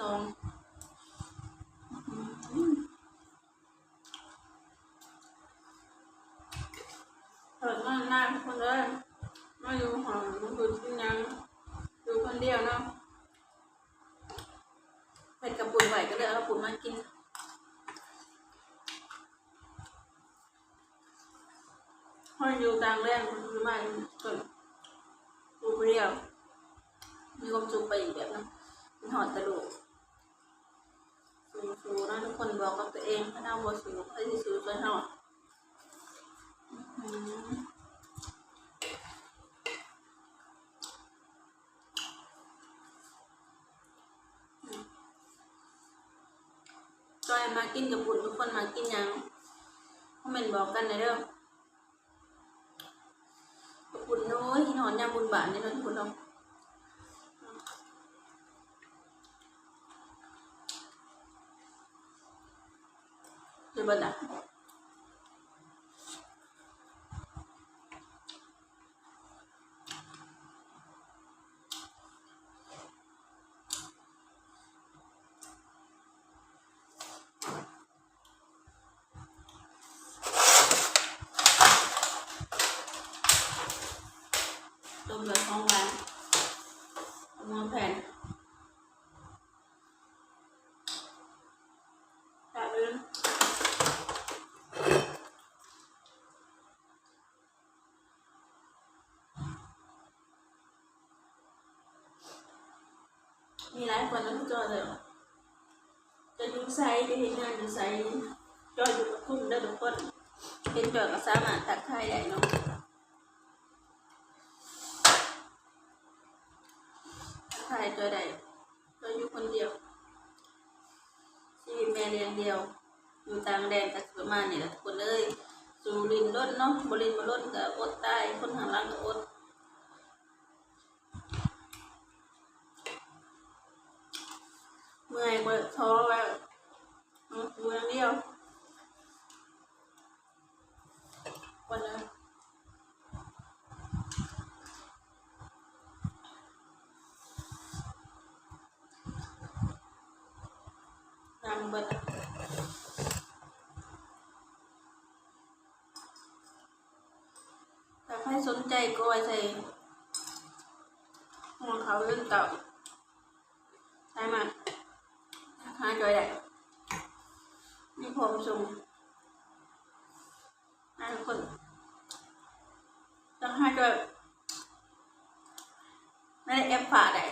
สองเปิดมากหน้าทุกคนเลยมาอยู่หอมันบุญที่ยังอยู่คนเดียวเนาะเผ็ดกับปุ่นไหวก็เลยเอาปุ่นมากินพออยู่ต่างแรงมันคือมาเกิดดูเปรี้ยวมีความสุขไปอีกแบบนึงหอดกระดูก สูงๆนะทุกคนบอกกับตัวเองถ้าเอาบสูงให้ที่สูงจนหอดอื้อหือจอยมากินกับปุ่นทุกคนมากินยังคอมเมนต์บอกกันหน่อยเด้อบุญน้อยที่นอนยามบุญบานนี่เนอนบุญเนาะเดี๋ยวเบัดอะ ต้มเลยท้องร้านเอามาแผ่นแผ่นเลย มีหลายคนนะพี่จอเลยจะอยู่ไซจะเห็นงานอยู่ไซจออยู่กับทุ่มได้ทุกคนเป็นจอยก็สามารถตักทายได้เนาะใช่ตัวใดตัวอยู่คนเดียวชีวิตแม่เลี้ยงเดียว อยู่ต่างแดนกับประมาณนี่แหละทุกคนเลยสู่ลินรถเนาะบรินมาลดก็อดตายคนข้างหลังก็อด มื่อยก็ท้อแล้วเอาอยู่อย่างเดียววันนั้นำเบิดถ้าใครสนใจก็ไว้ใส่หัวเขาเรื่องเก่า ด้วยแหละมีความสุขนะทุกคนต้องให้ด้วยไม่ได้แอปฝาได้